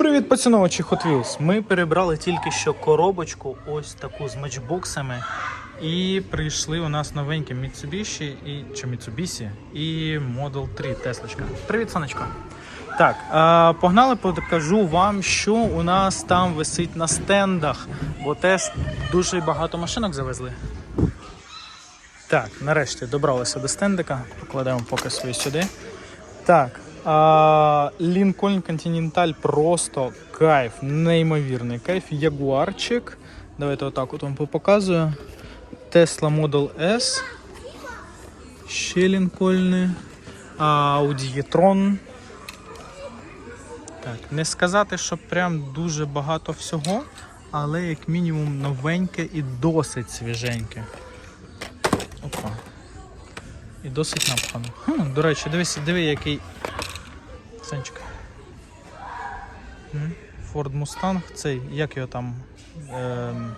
Привіт, поціновувачі Hot Wheels. Ми перебрали тільки що коробочку, ось таку з матчбоксами. І прийшли у нас новенькі Mitsubishi і чи Mitsubishi і Model 3 Теслочка. Привіт, сонечко. Так, погнали, покажу вам, що у нас там висить на стендах, бо теж дуже багато машинок завезли. Так, нарешті добралися до стендика. Покладемо поки свої сюди. Так. Lincoln Continental просто кайф, неймовірний кайф. Ягуарчик. Давайте отак от вам показую. Tesla Model S. Ще Лінкольни. Audi e-tron. Так, не сказати, що прям дуже багато всього, але як мінімум новеньке і досить свіженьке. Опа. І досить напхано. Хм, до речі, дивись, диви, який. М, Ford Mustang, цей, як його там. Ем,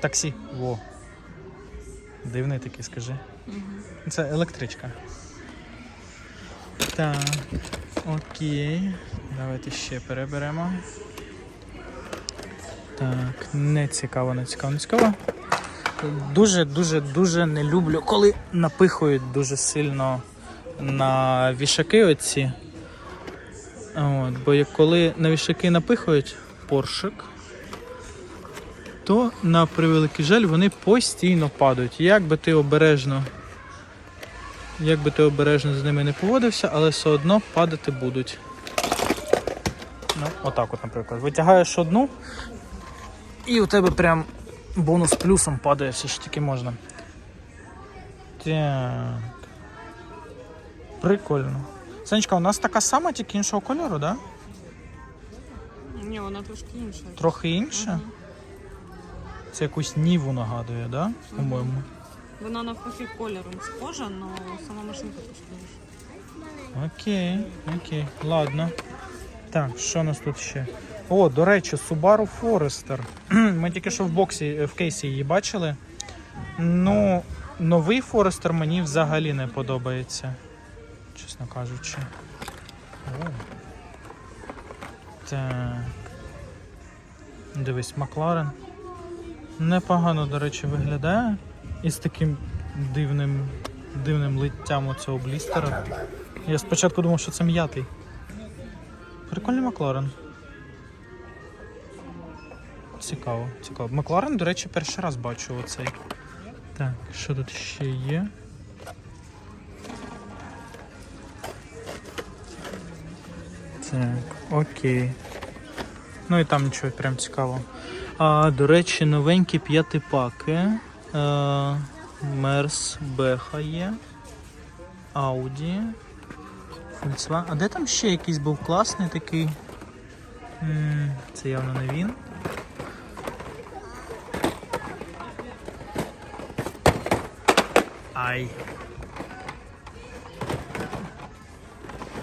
таксі. Во. Дивний такий, скажи. Це електричка. Так. Окей. Давайте ще переберемо. Так, не цікаво, не цікаво, не цікаво. Дуже, дуже, дуже не люблю, коли напихують дуже сильно на вішаки оці. От, бо як коли на вішаки напихують поршик, то на превеликий жаль вони постійно падають. Як би ти обережно, як би ти обережно з ними не поводився, але все одно падати будуть. Ну, отак от, наприклад. Витягаєш одну, і у тебе прям бонус плюсом падає все що тільки можна. Так. Прикольно. Санечка, у нас така сама, тільки іншого кольору, да? Ні, вона трошки інша. Трохи інша. Це якусь ніву нагадує, да? По-моєму. Вона навпаки кольором схожа, але сама машинка трошки інша. Окей, окей, ладно. Так, що у нас тут ще? О, до речі, Subaru Forester. Ми тільки що в боксі, е, в кейсі її бачили. Ну, новий Forester мені взагалі не подобається. Чесно кажучи. О. Так. Дивись, Макларен. Непогано, до речі, виглядає. І з таким дивним, дивним литтям оцього блістера. Я спочатку думав, що це м'ятий. Прикольний Макларен. Цікаво, цікаво. Макларен, до речі, перший раз бачу оцей. Так, що тут ще є? Так, окей. Ну і там нічого прям цікавого. А, до речі, новенькі п'ятипаки. Е, Мерс Беха є. Ауді. Volkswagen. А де там ще якийсь був класний такий? М, Це явно не він. Ай.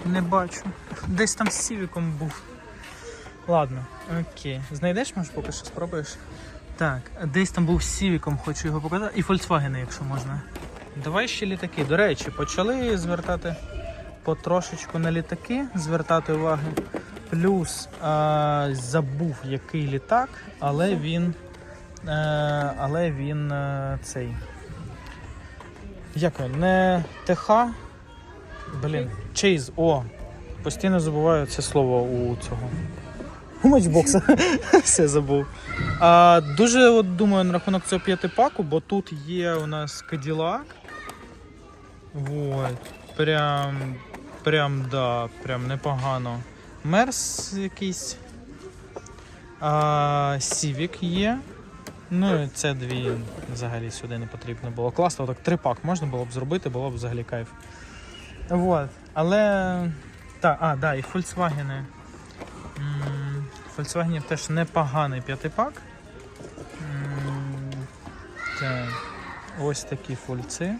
Не бачу. Десь там з Сівіком був. Ладно, окей. Знайдеш, може, поки що спробуєш? Так, десь там був з Сівіком, хочу його показати. І Volkswagen, якщо можна. Давай ще літаки. До речі, почали звертати потрошечку на літаки, звертати увагу. Плюс а, забув який літак, але він. Е, але він е, цей. Як він? Не ТХ. Блін, Чейз, о! Постійно забуваю це слово у цього. У матчбокса. Все забув. А, дуже от думаю на рахунок цього п'ятипаку, бо тут є у нас Cadillac. Вот. Прям. Прям, да, прям непогано. Мерс якийсь. А, Civic є. Ну, і це дві взагалі сюди не потрібно було. Класно, так три пак можна було б зробити, було б взагалі кайф. Вот. Але. Так, а, да, і Volkswagen. Volkswagen теж непоганий п'ятипак. Так. Ось такі фольци.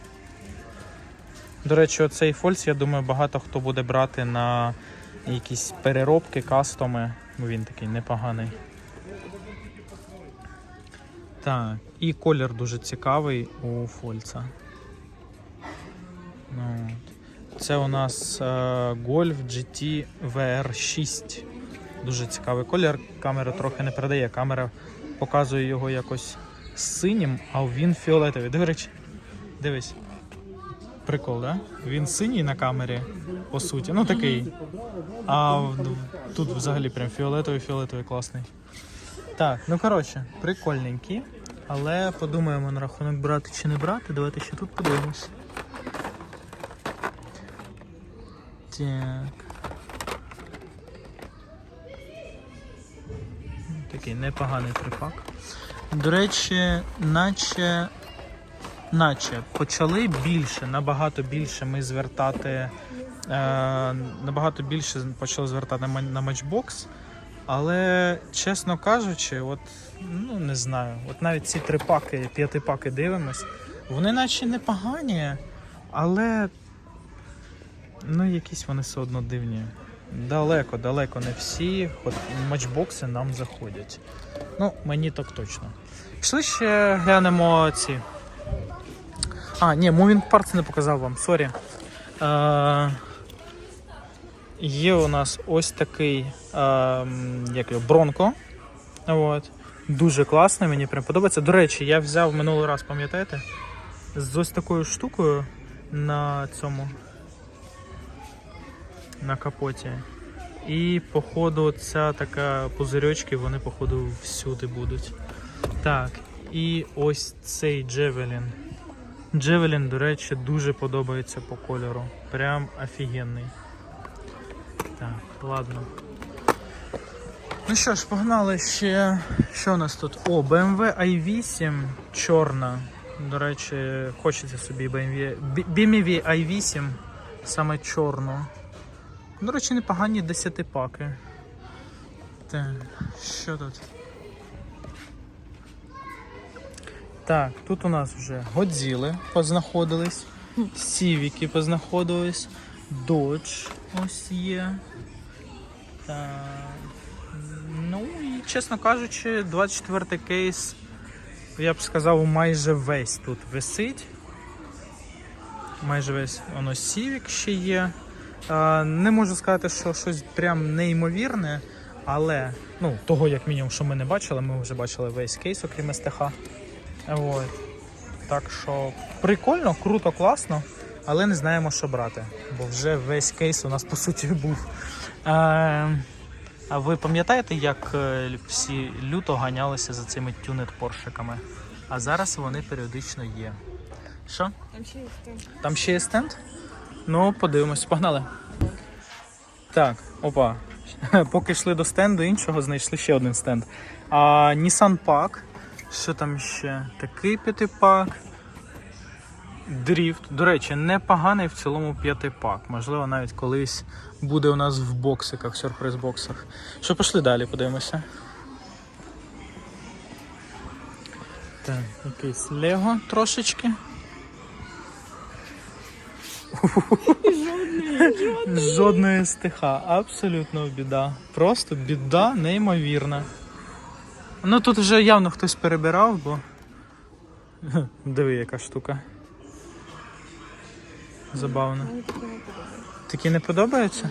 До речі, оцей фольц, я думаю, багато хто буде брати на якісь переробки, кастоми. Він такий непоганий. Так, і колір дуже цікавий у фольца. Ну, от. Це у нас е, Golf GT VR6. Дуже цікавий колір. Камера трохи не передає. Камера показує його якось синім, а він фіолетовий. Речі, дивись. Прикол, да? Він синій на камері, по суті. Ну такий. А тут взагалі прям фіолетовий, фіолетовий класний. Так, ну коротше, прикольненький. Але подумаємо на рахунок брати чи не брати. Давайте ще тут подивимось. Так. Такий непоганий трипак. До речі, наче, наче почали більше, набагато більше ми звертати. Е, набагато більше почали звертати на, матчбокс. Але, чесно кажучи, от ну не знаю, от навіть ці три паки, п'яти паки дивимось, вони наче непогані, але ну якісь вони все одно дивні. Далеко, далеко не всі от, матчбокси нам заходять. Ну, мені так точно. Пішли ще глянемо ці. А, ні, Moving Parts не показав вам, сорі. Е, є у нас ось такий е, як його, Бронко. От. Дуже класний, мені прям подобається. До речі, я взяв минулий раз, пам'ятаєте? З ось такою штукою на цьому. На капоті. І, походу, ця така пузирьочки, вони, походу, всюди будуть. Так, і ось цей Джевелін. Джевелін, до речі, дуже подобається по кольору. Прям офігенний. Так, ладно. Ну що ж, погнали ще. Що у нас тут? О, BMW i8 чорна. До речі, хочеться собі BMW, BMW i8 саме чорну. До речі, непогані 10 паки. Так, що тут? Так, тут у нас вже Годзіли познаходились, Сівіки познаходились, Dodge ось є. Так. Ну і чесно кажучи, 24 кейс, я б сказав, майже весь тут висить. Майже весь воно Civic ще є. А, не можу сказати, що щось прям неймовірне, але ну, того, як мінімум, що ми не бачили, ми вже бачили весь кейс, окрім СТХ. От. Так що прикольно, круто, класно, але не знаємо, що брати, бо вже весь кейс у нас по суті був. Е, а ви пам'ятаєте, як е, всі люто ганялися за цими тюнет поршиками? А зараз вони періодично є. Що? Там ще є хто. Там ще є стенд? Ну, подивимось, погнали. Так, опа. Поки йшли до стенду іншого, знайшли ще один стенд. А, Nissan Pack. Що там ще? Такий п'ятипак. Дріфт. До речі, непоганий в цілому п'ятипак. Можливо, навіть колись буде у нас в боксиках, сюрприз-боксах. Що пішли далі, подивимося. Так, якийсь Лего трошечки. Жодної стиха, абсолютно біда. Просто біда неймовірна. Ну тут вже явно хтось перебирав, бо. Диви, яка штука. Забавно. Такі не подобаються?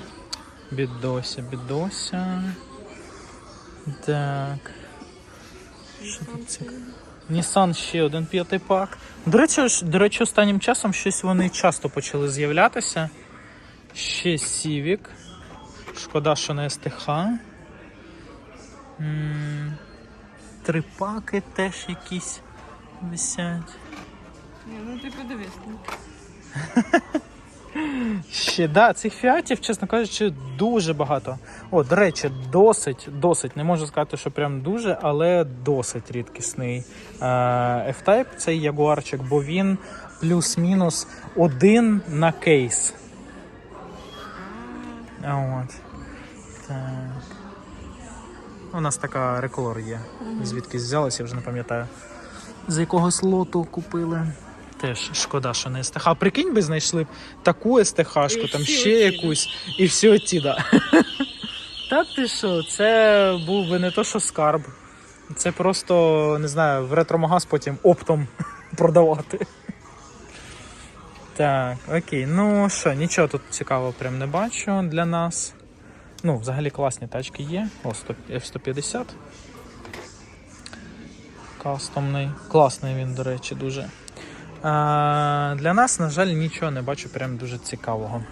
Бідося, бідося. Так. Що тут цікаво? Nissan ще один п'ятий пак. До речі, до речі, останнім часом щось вони часто почали з'являтися. Ще Civic. Шкода, що не СТХ. Три паки теж якісь висять. Ні, ну ти подивись. Ще да, цих фіатів, чесно кажучи, дуже багато. О, до речі, досить, досить. Не можу сказати, що прям дуже, але досить рідкісний е, F-Type, цей ягуарчик, бо він плюс-мінус один на кейс. От. Так. У нас така реколор є. Звідки взялася, я вже не пам'ятаю. З якогось лоту купили. Теж шкода, що не СТХ. А прикинь би знайшли б таку СТХшку, там ще якусь, і всі оті, да. Та ти що, це був би не то, що скарб. Це просто, не знаю, в ретромагаз потім оптом продавати. Так, окей. Ну що, нічого тут цікавого прям не бачу для нас. Ну, взагалі класні тачки є. О, 100 F150. Кастомний. Класний він, до речі, дуже. Для нас, на жаль, нічого не бачу прям дуже цікавого.